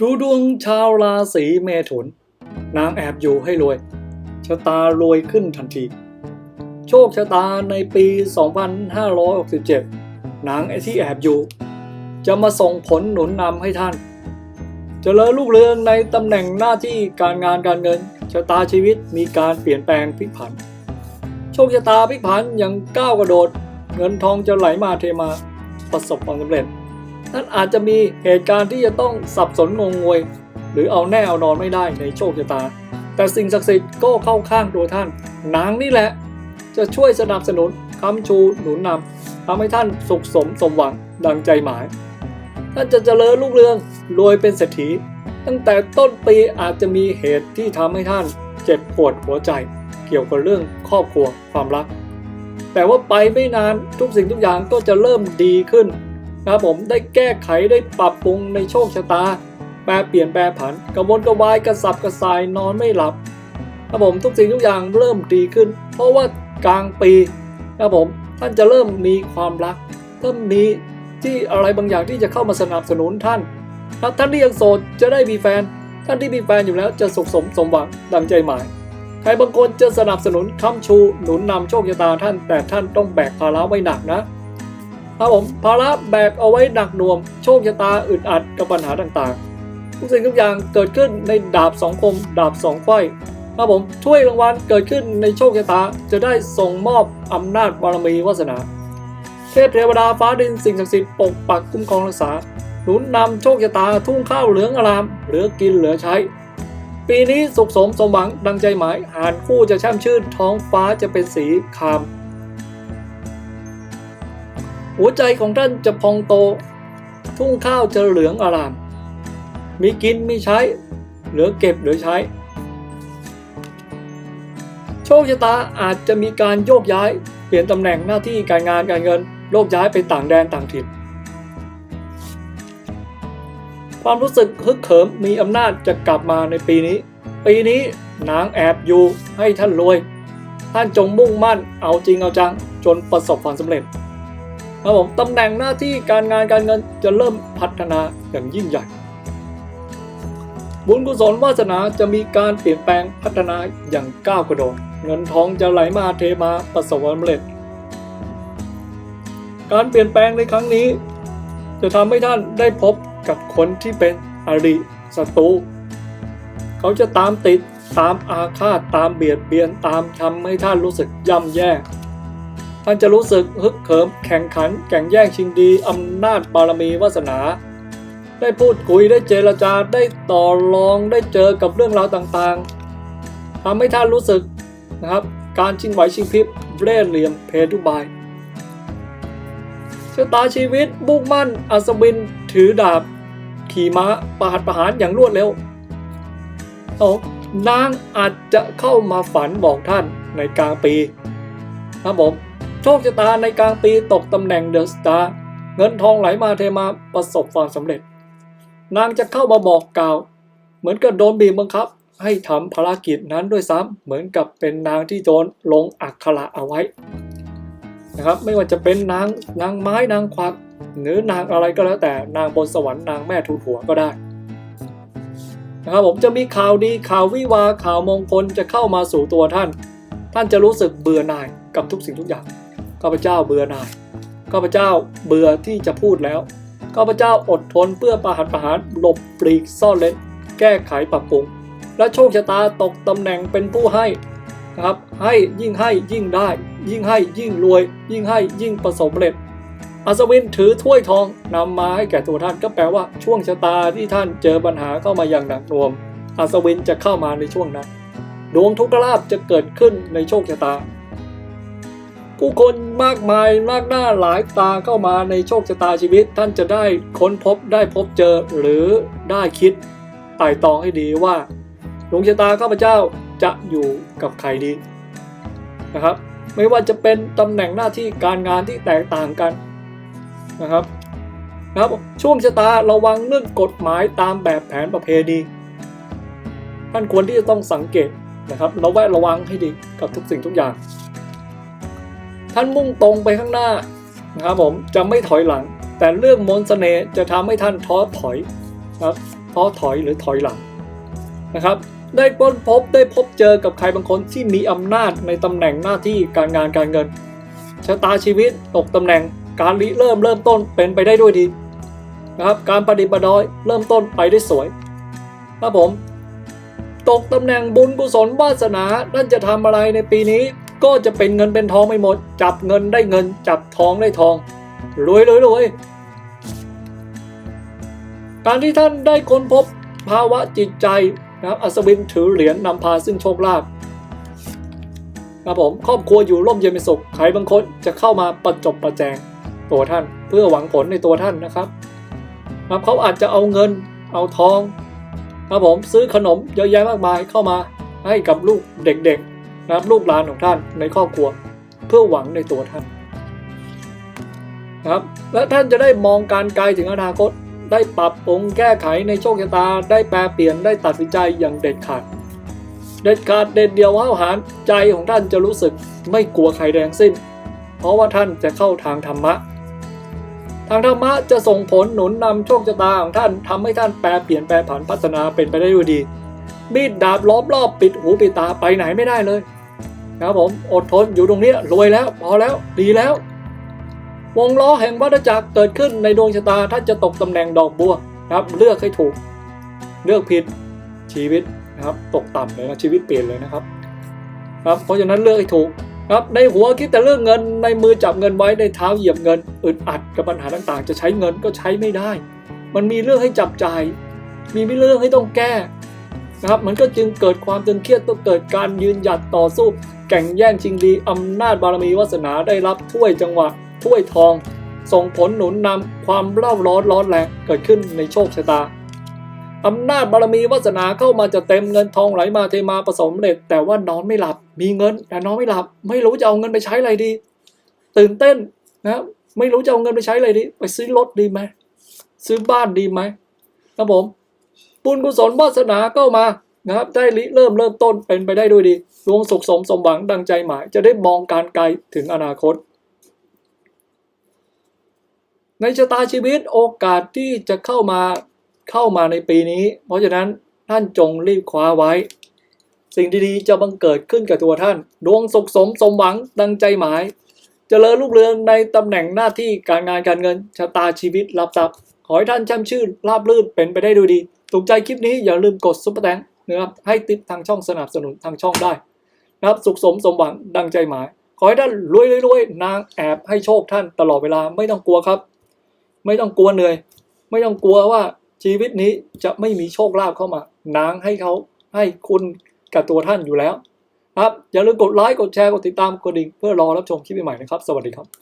ดูดวงชาวราศีเมถุน นางแอบอยู่ให้รวย ชะตารวยขึ้นทันที โชคชะตาในปี 2567 นางไอที่แอบอยู่ จะมาส่งผลหนุนนำให้ท่านจเจริญรุ่งเรืองในตำแหน่งหน้าที่การงานการเงิน ชะตาชีวิตมีการเปลี่ยนแปลงพลิกผัน โชคชะตาพลิกผันอย่างก้าวกระโดด เงินทองจะไหลมาเทมาประสบความสำเร็จ ท่านอาจจะมีเหตุการณ์ที่จะต้องสับสนงงงวย หรือเอาแน่เอานอนไม่ได้ในโชคชะตา แต่สิ่งศักดิ์สิทธิ์ก็เข้าข้างตัวท่านนางนี่แหละ จะช่วยสนับสนุนค้ำชูหนุนนำทำให้ท่านสุขสมสมหวังดังใจหมาย ท่านจะเจริญรุ่งเรืองรวยเป็นเศรษฐีตั้งแต่ต้นปีอาจจะมีเหตุที่ทำให้ท่านเจ็บปวดหัวใจ เกี่ยวกับเรื่องครอบครัวความรัก แต่ว่าไปไม่นานทุกสิ่งทุกอย่างก็จะเริ่มดีขึ้น นะครับผมได้แก้ไขได้ปรับปรุงในโชคชะตา แปรเปลี่ยนแปรผันกระวนกระวายกระสับกระส่ายนอนไม่หลับครับผมทุกสิ่งทุกอย่างเริ่มดีขึ้น เพราะว่ากลางปีครับผมท่านจะเริ่มมีความรักเริ่มมีที่อะไรบางอย่างที่จะเข้ามาสนับสนุนท่านครับท่านที่ยังโสดจะได้มีแฟน ท่านที่มีแฟนอยู่แล้วจะสุขสมสมหวังดังใจหมาย ใครบางคนจะสนับสนุนค้ำชูหนุนนำโชคชะตาท่าน แต่ท่านต้องแบกภาระไว้หนักนะ ครับผมภาระแบกเอาไว้หนักหน่วง โชคชะตาอึดอัดกับปัญหาต่างๆ ทุกสิ่งทุกอย่างเกิดขึ้นในดาบสองคม ดาบสองไขว้ครับผมถ้วยรางวัลเกิดขึ้นในโชคชะตาจะได้ส่งมอบอำนาจบารมีวาสนา เทพเทวดาฟ้าดินสิ่งศักดิ์สิทธิ์ปกปักคุ้มครองรักษา หนุนนำโชคชะตาทุ่งข้าวเหลืองอาราม เหลือกินเหลือใช้ ปีนี้สุขสมสมหวังดังใจหมายหานคู่จะแช่มชื่นท้องฟ้าจะเป็นสีคาม หัวใจของท่านจะพองโต ทุ่งข้าวจะเหลืองอาราม มีกินมีใช้ เหลือเก็บเหลือใช้ โชคชะตาอาจจะมีการโยกย้าย เปลี่ยนตำแหน่งหน้าที่การงานการเงินโยกย้ายไปต่างแดนต่างถิ่นความรู้สึกฮึกเหิมมีอำนาจจะกลับมาในปีนี้ ปีนี้นางแอบอยู่ให้ท่านรวย ท่านจงมุ่งมั่นเอาจริงเอาจัง จนประสบความสำเร็จ ครับผมตำแหน่งหน้าที่การงานการเงินจะเริ่มพัฒนาอย่างยิ่งใหญ่ บุญกุศลวาสนาจะมีการเปลี่ยนแปลงพัฒนาอย่างก้าวกระโดด เงินทองจะไหลมาเทมาประสบความสำเร็จ การเปลี่ยนแปลงในครั้งนี้ จะทำให้ท่านได้พบกับคนที่เป็นอริศัตรูเขาจะตามติดตามอาฆาตตามเบียดเบียนตามทำให้ท่านรู้สึกย่ำแย่ ท่านจะรู้สึกฮึกเหิมแข่งขันแข่งแย่งชิงดีอำนาจบารมีวาสนา ได้พูดคุยได้เจรจาได้ต่อรองได้เจอกับเรื่องราวต่างๆทำให้ท่านรู้สึกนะครับ การชิงไหวชิงพริบเล่เหลี่ยมเพทุบายชะตาชีวิตมุ่งมั่นอัศวินถือดาบ ขี่ม้าประหัตประหารอย่างรวดเร็วโอ้นางอาจจะเข้ามาฝันบอกท่านในกลางปีครับผม ชคชะตาในกลางปีตกตำแหน่งเดอะสตาร์เงินทองไหลมาเทมาประสบความสำเร็จ นางจะเข้ามาบอกกล่าว เหมือนกับโดนบีบบังคับ ให้ทำภารกิจนั้นด้วยซ้ำเหมือนกับเป็นนางที่โดนลงอักขระเอาไว้นะครับไม่ว่าจะเป็นนางนางไม้นางควักหรือนางอะไรก็แล้วแต่นางบนสวรรค์นางแม่ทูลหัวก็ได้นะครับผมจะมีข่าวดีข่าววิวาข่าวมงคลจะเข้ามาสู่ตัวท่าน ท่านจะรู้สึกเบื่อหน่ายกับทุกสิ่งทุกอย่าง ข้าพเจ้าเบื่อหน่ายข้าพเจ้าเบื่อที่จะพูดแล้วข้าพเจ้าอดทนเพื่อประหัตประหารหลบปลีกซ่อนเล้นแก้ไขปรับปรุง และโชคชะตาตกตำแหน่งเป็นผู้ให้นะครับ ให้ยิ่งให้ยิ่งได้ ยิ่งให้ยิ่งรวย ยิ่งให้ยิ่งประสบความสเร็จอัศวินถือถ้วยทองนำมาให้แก่ตัวท่านก็แปลว่าช่วงชะตาที่ท่านเจอปัญหาเข้ามาอย่างหนักหน่วงอัศวินจะเข้ามาในช่วงนั้นดวงทุกขลาภจะเกิดขึ้นในโชคชะตา ผู้คนมากมายมากหน้าหลายตาเข้ามาในโชคชะตาชีวิต ท่านจะได้ค้นพบได้พบเจอหรือได้คิดไต่ตองให้ดีว่าดวงชะตาข้าพเจ้าจะอยู่กับใครดีนะครับ ไม่ว่าจะเป็นตำแหน่งหน้าที่การงานที่แตกต่างกันนะครับนะครับช่วงชะตาระวังเรื่องกฎหมายตามแบบแผนประเพณีท่านควรที่จะต้องสังเกตนะครับระแวดระวังให้ดีกับทุกสิ่งทุกอย่าง ท่านมุ่งตรงไปข้างหน้านะครับผมจะไม่ถอยหลัง แต่เรื่องมนต์เสน่ห์จะทำให้ท่านท้อถอยนะครับท้อถอยหรือถอยหลังนะครับ ได้ค้นพบได้พบเจอกับใครบางคนที่มีอำนาจในตำแหน่งหน้าที่การงานการเงินชะตาชีวิตตกตำแหน่งการริเริ่มเริ่มต้นเป็นไปได้ด้วยดีนะครับ การปฏิบัติดอยเริ่มต้นไปได้สวยครับผม ตกตำแหน่งบุญกุศลวาสนานั่นจะทำอะไรในปีนี้ ก็จะเป็นเงินเป็นทองไม่หมด จับเงินได้เงิน จับทองได้ทองรวยรวยรวยการที่ท่านได้ค้นพบภาวะจิตใจนะครับอัศวินถือเหรียญนำพาซึ่งโชคลาภครับผมครอบครัวอยู่ร่มเย็นเป็นสุขใครบางคนจะเข้ามาประจบประแจงตัวท่านเพื่อหวังผลในตัวท่านนะครับครับเขาอาจจะเอาเงินเอาทองครับผมซื้อขนมเยอะแยะมากมายเข้ามาให้กับลูกเด็กๆ นะครับลูกหลานของท่านในครอบครัว เพื่อหวังในตัวท่านนะครับและท่านจะได้มองการไกลถึงอนาคต ได้ปรับปรุงแก้ไขในโชคชะตา ได้แปลเปลี่ยนได้ตัดสินใจอย่างเด็ดขาด เด็ดขาดเด็ดเดียวห้าวหารใจของท่านจะรู้สึกไม่กลัวใครแดงสิ้น เพราะว่าท่านจะเข้าทางธรรมะ ทางธรรมะจะส่งผลหนุนนำโชคชะตาของท่านทำให้ท่านแปลเปลี่ยนแปลผันพัฒนาเป็นไปได้ด้วยดีมีดดาบล้อมรอบปิดหูปิดตาไปไหนไม่ได้เลย นะครับผมอดทนอยู่ตรงนี้รวยแล้วพอแล้วดีแล้ว วงล้อแห่งวัฏจักรเกิดขึ้นในดวงชะตาท่านจะตกตำแหน่งดอกบัวนะครับ เลือกให้ถูก เลือกผิดชีวิตนะครับ ตกต่ำเลยนะชีวิตเปลี่ยนเลยนะครับครับเพราะฉะนั้นเลือกให้ถูกครับในหัวคิดแต่เรื่องเงินในมือจับเงินไว้ในเท้าเหยียบเงินอึดอัดกับปัญหาต่างๆ จะใช้เงินก็ใช้ไม่ได้ มันมีเรื่องให้จับจ่าย มีเรื่องให้ต้องแก้ นะครับมันก็จึงเกิดความตึงเครียดต้องเกิดการยืนหยัดต่อสู้ แข่งแย่งชิงดีอำนาจบารมีวาสนาได้รับถ้วยจังหวะถ้วยทอง ส่งผลหนุนนำความเล่าร้อนร้อนแรงเกิดขึ้นในโชคชะตาอำนาจบารมีวาสนาเข้ามาจะเต็มเงินทองไหลมาเทมาผสมเร็จ แต่ว่านอนไม่หลับ มีเงิน แต่นอนไม่หลับ ไม่รู้จะเอาเงินไปใช้อะไรดี ตื่นเต้นนะไม่รู้จะเอาเงินไปใช้อะไรดี ไปซื้อรถดีไหมซื้อบ้านดีไหมครับผม บุญกุศลวาสนาเข้ามานะครับได้ริเริ่มเริ่มต้นเป็นไปได้ด้วยดีดวงสุขสมสมหวังดังใจหมาย จะได้มองการไกลถึงอนาคต ในชะตาชีวิตโอกาสที่จะเข้ามาเข้ามาในปีนี้ เพราะฉะนั้นท่านจงรีบคว้าไว้ สิ่งดีๆจะบังเกิดขึ้นกับตัวท่าน ดวงสุขสมสมหวังดังใจหมายเจริญรุ่งเรืองในตำแหน่งหน้าที่การงานการเงินชะตาชีวิตรับทรัพย์ขอให้ท่านแช่มชื่นราบรื่นเป็นไปได้ด้วยดี ถูกใจคลิปนี้อย่าลืมกดซุปเปอร์แตงนะครับให้ติปทางช่องสนับสนุนทางช่องได้นะครับสุขสมสมหวังดังใจหมาย ขอให้ท่านรวยรวยนางแอบให้โชคท่านตลอดเวลาไม่ต้องกลัวครับ ไม่ต้องกลัวเหนื่อย ไม่ต้องกลัวว่าชีวิตนี้จะไม่มีโชคลาภเข้ามานางให้เขาให้คุณกับตัวท่านอยู่แล้ว ครับอย่าลืมกดไลค์กดแชร์กดติดตามกดดิ่งเพื่อรอรับชมคลิปใหม่ๆนะครับ สวัสดีครับ